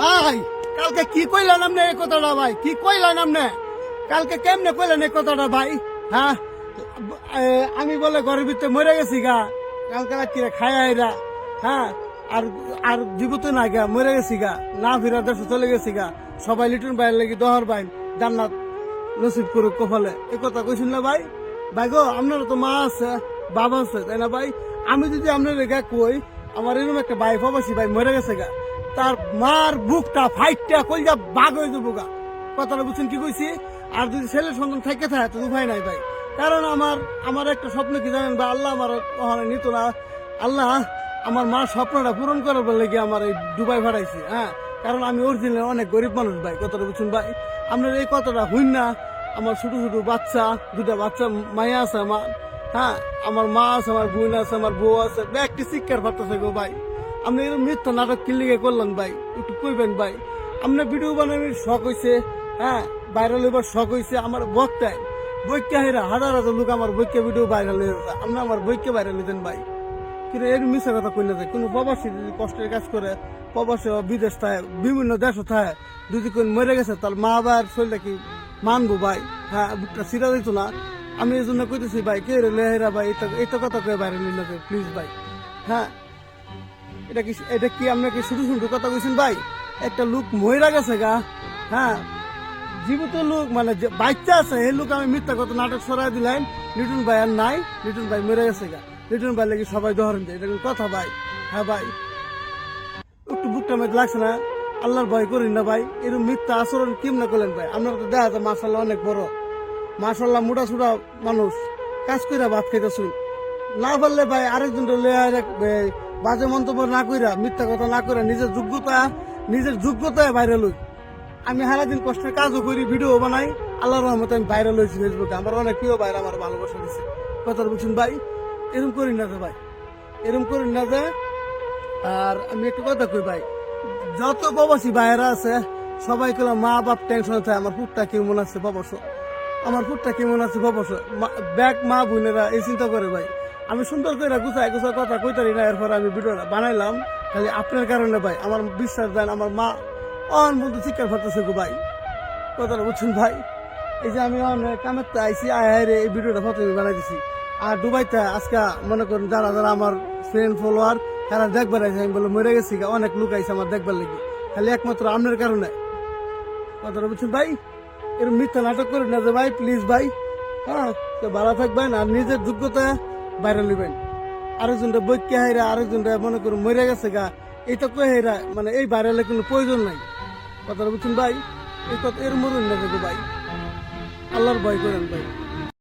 ভাই, কালকে কি কইলেন আপনি এই কথাটা ভাই? কি কইলেন আপনি? কালকে কেমনে কইলেন এই কথাটা ভাই? হ্যাঁ? আমি বলে ঘরের ভিতরে মরে গেছি গা। কালকে রাত্রিরে খায় আইরা হ্যাঁ? আর আর জীবিত না গা, মরে গেছি গা। না ফিরা দেশে চলে গেছি গা। সবাই লিটন ভাইয়ের লাগি দহর ভাই, জান্নাত নসিব করুক কপালে। এই কথা কইছিল না ভাই? ভাই গো আপনার তো মা আছে, বাবা আছে, তাই না ভাই? আমি যদি আপনার রেখা কই, আমার এরকম একটা ভাই প্রবাসী ভাই মরে গেছে গা। তার মার বুকটা ফাইটটা কইজা বাঘ হয়ে যাব গা। কথাটা বুঝছেন কি কইছি? আর যদি ছেলের সন্তান থেকে থাকে, তো উপায় নাই ভাই। কারণ আমার আমার একটা স্বপ্ন কি জানেন বা আল্লাহ আমার ওখানে নিত না। আল্লাহ আমার মার স্বপ্নটা পূরণ করার লেগে আমার এই দুবাই ভাড়াইছে হ্যাঁ? কারণ আমি অরিজিনাল অনেক গরিব মানুষ ভাই, কথাটা বুঝছেন ভাই? আপনার এই কথাটা হইন না। আমার ছোট ছোট বাচ্চা দুটা বাচ্চা, মায়া আছে আমার হ্যাঁ? আমার মা আছে, আমার বোন আছে, আমার বউ আছে। একটি শিক্ষার পারতেছে গো ভাই। আপনি এরকম মিথ্যা নাটক কিল্লিগে করলেন ভাই, একটু কইবেন ভাই। আপনার ভিডিও বানানোর শখ হয়েছে হ্যাঁ ভাইরাল হইবার শখ হয়েছে আমার বক্তায়। বৈক্যা হেরা, হাজার হাজার লোক আমার বৈক্যা ভিডিও ভাইরাল হয়ে আপনি আমার বৈক্যা ভাইরাল হইতেন ভাই। কিন্তু এর মিশা কথা কই না যায়, কোনো প্রবাসী যদি কষ্টের কাজ করে, প্রবাসী বিদেশ থাকে বিভিন্ন দেশও থাকে যদি কোন মরে গেছে, তার মা বাবার শরীরটা কি মানবো ভাই? হ্যাঁ বুকটা সিরা দিত না। আমি এই জন্য কইতেছি ভাই, কে রে লেহেরা ভাই এটা এটা কথা কয়ে বাইরে নিল প্লিজ ভাই। হ্যাঁ এটা কি এটা কি আপনাকে শুধু শুধু কথা কইছেন ভাই? একটা লোক মহিলা গেছে গা। হ্যাঁ? জীবিত লোক মানে বাচ্চা আছে, এই লোক আমি মিথ্যা কথা নাটক সরাই দিলাম। লিটন ভাই আর নাই, লিটন ভাই মরে গেছে গা। লিটন ভাই লাগি সবাই ধরেন দেয় এটা কথা ভাই। হ্যাঁ ভাই। একটু বুকটা মেয়ে লাগছে না। আল্লাহর ভয় করি না ভাই। এরকম মিথ্যা আচরণ কেম না করলেন ভাই? আপনার তো দেখা যায় মাসাল্লাহ অনেক বড়। মাসাল্লাহ মোটা সুটা মানুষ। কাজ করে ভাত খাইতেছুন। না পারলে ভাই আরেকজন বাজে মন্তব্য না কইরা, মিথ্যা কথা না কইরা নিজের যোগ্যতা, নিজের যোগ্যতায় বাইরে লই। আমি সারাদিন কষ্টের কাজও করি, ভিডিও বানাই, আল্লাহর রহমতে আমি ভাইরাল হয়েছি ফেসবুকে। আমার অনেক প্রিয় ভাইরা আমার ভালোবাসা দিচ্ছে কথা বলছেন, ভাই এরকম করি না যে ভাই এরকম করি না যে। আর আমি একটা কথা কই, ভাই, যত প্রবাসী ভাইরা আছে সবাই কেন মা বাপ টেনশন থাকে। আমার পুটটা কেমন আছে প্রবাস আমার পুটটা কেমন আছে প্রবাস ব্যাগ মা বোনেরা এই চিন্তা করে ভাই। আমি সুন্দর করে গুছাই গুছাই কথা কইতারি না, এরপর আমি ভিডিওটা বানাইলাম। খালি আপনার কারণে ভাই, আমার বিশ্বাস দেন, আমার মা অন বন্ধু শিক্ষার ফাটতেছে গো ভাই। কথাটা বুঝছেন ভাই? এই যে আমি অন কামের আইসি আয় আয় রে, এই ভিডিওটা প্রথমে বানাই দিছি। আর দুবাইতে আজকে মনে করুন যারা যারা আমার ফ্রেন্ড ফলোয়ার তারা দেখবার আইসে আমি বলে মরে গেছি অনেক লোক আইসে আমার দেখবার লেগে। খালি একমাত্র আপনার কারণে। কথাটা বুঝছেন ভাই? এরকম মিথ্যা নাটক করে না যে ভাই প্লিজ ভাই। হ্যাঁ তো ভালো থাকবেন, আর নিজের যোগ্যতা বাইরে নেবেন আরেকজনটা বৈক্য হাইরা আরেকজনটা মনে করুন মরে গেছে গা। এটা কয়ে হাইরা? মানে এই ভাইরালের কোনো প্রয়োজন নাই। কথাটা বুঝছেন ভাই? এই কথা এর মরুন না ভাই। আল্লাহর ভয় করেন ভাই।